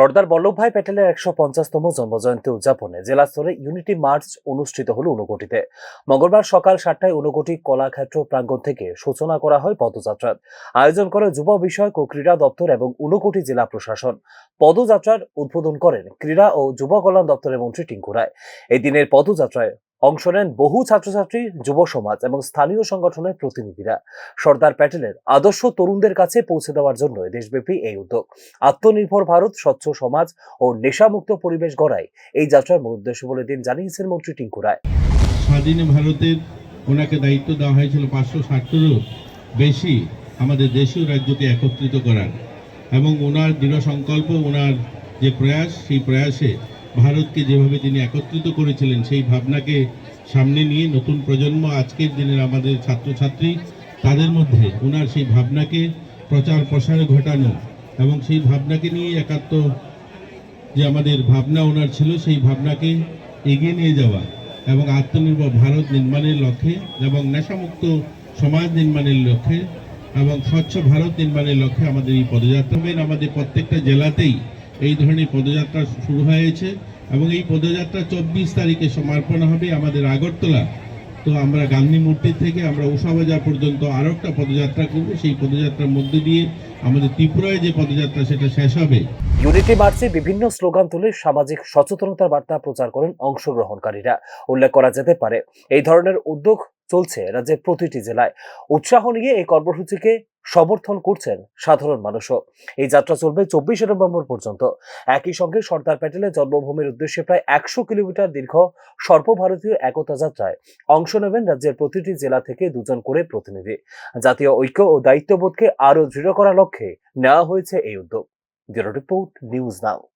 সর্দার বল্লভভাই প্যাটেলের একশো পঞ্চাশতম জন্মজয়ন্তী উদযাপনে জেলা স্তরে ইউনিটি মার্চ অনুষ্ঠিত হল ঊনকোটিতে মঙ্গলবার সকাল সাতটায় ঊনকোটি কলাক্ষেত্র প্রাঙ্গণ থেকে সূচনা করা হয় পদযাত্রার। আয়োজন করে যুব বিষয়ক ও ক্রীড়া দপ্তর এবং ঊনকোটি জেলা প্রশাসন। পদযাত্রার উদ্বোধন করেন ক্রীড়া ও যুব কল্যাণ দপ্তরের মন্ত্রী টিঙ্কু রায়। এই দিনের পদযাত্রায় অংশ নেন বহু ছাত্রছাত্রী, যুব সমাজ এবং স্থানীয় সংগঠনের প্রতিনিধিরা। সর্দার প্যাটেলের আদর্শ তরুণদের কাছে পৌঁছে দেওয়ার জন্য দেশব্যাপী এই উদ্যোগ। আত্মনির্ভর ভারত, স্বচ্ছ সমাজ ও নেশামুক্ত পরিবেশ গড়াই এই যাত্রার মূল উদ্দেশ্য বলে দিন জানিয়েছেন মন্ত্রী টিঙ্কু রায়। স্বাধীন ভারতের ওনাকে দায়িত্ব দেওয়া হয়েছিল পাঁচশো ষাটটিরও বেশি আমাদের দেশীয় রাজ্যকে একত্রিত করার। এবং ওনার দৃঢ় সংকল্প ওনার যে প্রয়াস, সেই প্রয়াসে ভারতকে যেভাবে তিনি একত্রিত করেছিলেন, সেই ভাবনাকে সামনে নিয়ে নতুন প্রজন্ম আজকের দিনের আমাদের ছাত্রছাত্রী, তাদের মধ্যে ওনার সেই ভাবনাকে প্রচার প্রসারে ঘটানো এবং সেই ভাবনাকে নিয়ে একাত্ম যে আমাদের ভাবনা ওনার ছিল, সেই ভাবনাকে এগিয়ে নিয়ে যাওয়া এবং আত্মনির্ভর ভারত নির্মাণের লক্ষ্যে এবং নেশামুক্ত সমাজ নির্মাণের লক্ষ্যে এবং স্বচ্ছ ভারত নির্মাণের লক্ষ্যে আমাদের এই পদযাত্রা। আমাদের প্রত্যেকটা জেলাতেই এই ধরনের পদযাত্রা শুরু হয়েছে এবং এই পদযাত্রা চব্বিশ তারিখে সমাপন হবে আমাদের আগরতলা। তো আমরা গান্ধী মূর্তি থেকে আমরা উষাবাজার পর্যন্ত আরও একটা পদযাত্রা করব। সেই পদযাত্রার মধ্যে দিয়ে আমাদের ত্রিপুরায় যে পদযাত্রা, সেটা শেষ হবে। ইউনিটি মার্চে বিভিন্ন স্লোগান তুলে সামাজিক সচেতনতার বার্তা প্রচার করেন অংশগ্রহণকারীরা। উল্লেখ করা যেতে পারে, এই ধরনের উদ্যোগ চলছে রাজ্যের প্রতিটি জেলায়। উৎসাহ নিয়ে এই কর্মসূচিকে সমর্থন করছেন সাধারণ মানুষও। এই যাত্রা চলবে চব্বিশে নভেম্বর পর্যন্ত। একই সঙ্গে সর্দার প্যাটেলের জন্মভূমির উদ্দেশ্যে প্রায় একশো কিলোমিটার দীর্ঘ সর্বভারতীয় একতা যাত্রায় অংশ নেবেন রাজ্যের প্রতিটি জেলা থেকে দুজন করে প্রতিনিধি। জাতীয় ঐক্য ও দায়িত্ববোধকে আরও দৃঢ় করার লক্ষ্যে নেওয়া হয়েছে এই উদ্যোগ। Bureau report news now.